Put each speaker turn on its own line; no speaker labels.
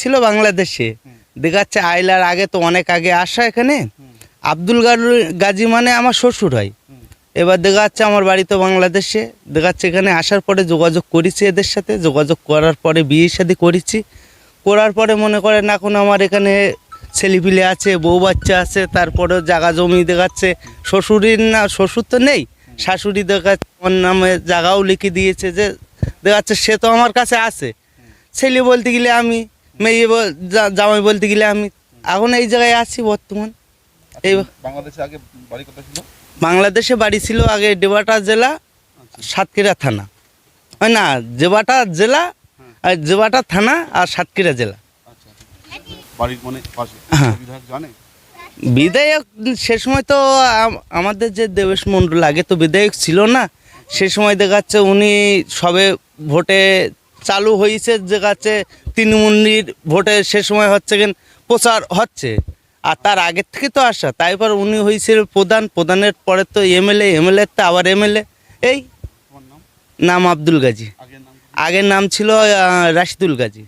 ছিল বাংলাদেশে। দেখাচ্ছে আইলার আগে তো অনেক আগে আসা এখানে। আব্দুল গাজী মানে আমার শ্বশুর হয়। এবার দেখা যাচ্ছে আমার বাড়ি তো বাংলাদেশে। দেখা যাচ্ছে এখানে আসার পরে যোগাযোগ করেছি এদের সাথে। যোগাযোগ করার পরে বিয়ে শাদি করেছি। করার পরে মনে করেন এখন আমার এখানে ছেলেপিলে আছে বউ বাচ্চা আছে তারপরে জায়গা জমি দেখাচ্ছে। শ্বশুরের না শ্বশুর তো নেই। শাশুড়ি দেখাচ্ছে আমার নামে জায়গাও লিখে দিয়েছে যে দেখাচ্ছে সে তো আমার কাছে আছে। ছেলে বলতে গেলে আমি মেয়ে জামাই বলতে গেলে আমি এখন এই জায়গায় আছি বর্তমান। এই
বাংলাদেশে আগে বাড়ি কোথায় ছিল?
বাংলাদেশে বাড়ি ছিল আগে ডেবাটা জেলা সাতক্ষীরা থানা। ওই না জেবাটা জেলা আর জেবাটা থানা আর সাতক্ষীরা জেলা।
আচ্ছা বাড়ির মানে পাশে?
হ্যাঁ।
বিধায়ক জানে?
বিধায়ক সে সময় তো আমাদের যে দেবেশ মণ্ডল আগে তো বিধায়ক ছিল না সে সময় দেখাচ্ছে উনি সবে ভোটে চালু হয়েছে যে কাছে তৃণমূলীর ভোটে সে সময় হচ্ছে কেন প্রচার হচ্ছে। আর তার আগের থেকে তো আসা তারপর উনি হয়েছিল প্রধান প্রধানের পরে তো এমএলএ এমএলএ তো আবার এমএলএ। এই
নাম?
আব্দুল গাজী?
আগের নাম
ছিল রাশিদুল গাজী।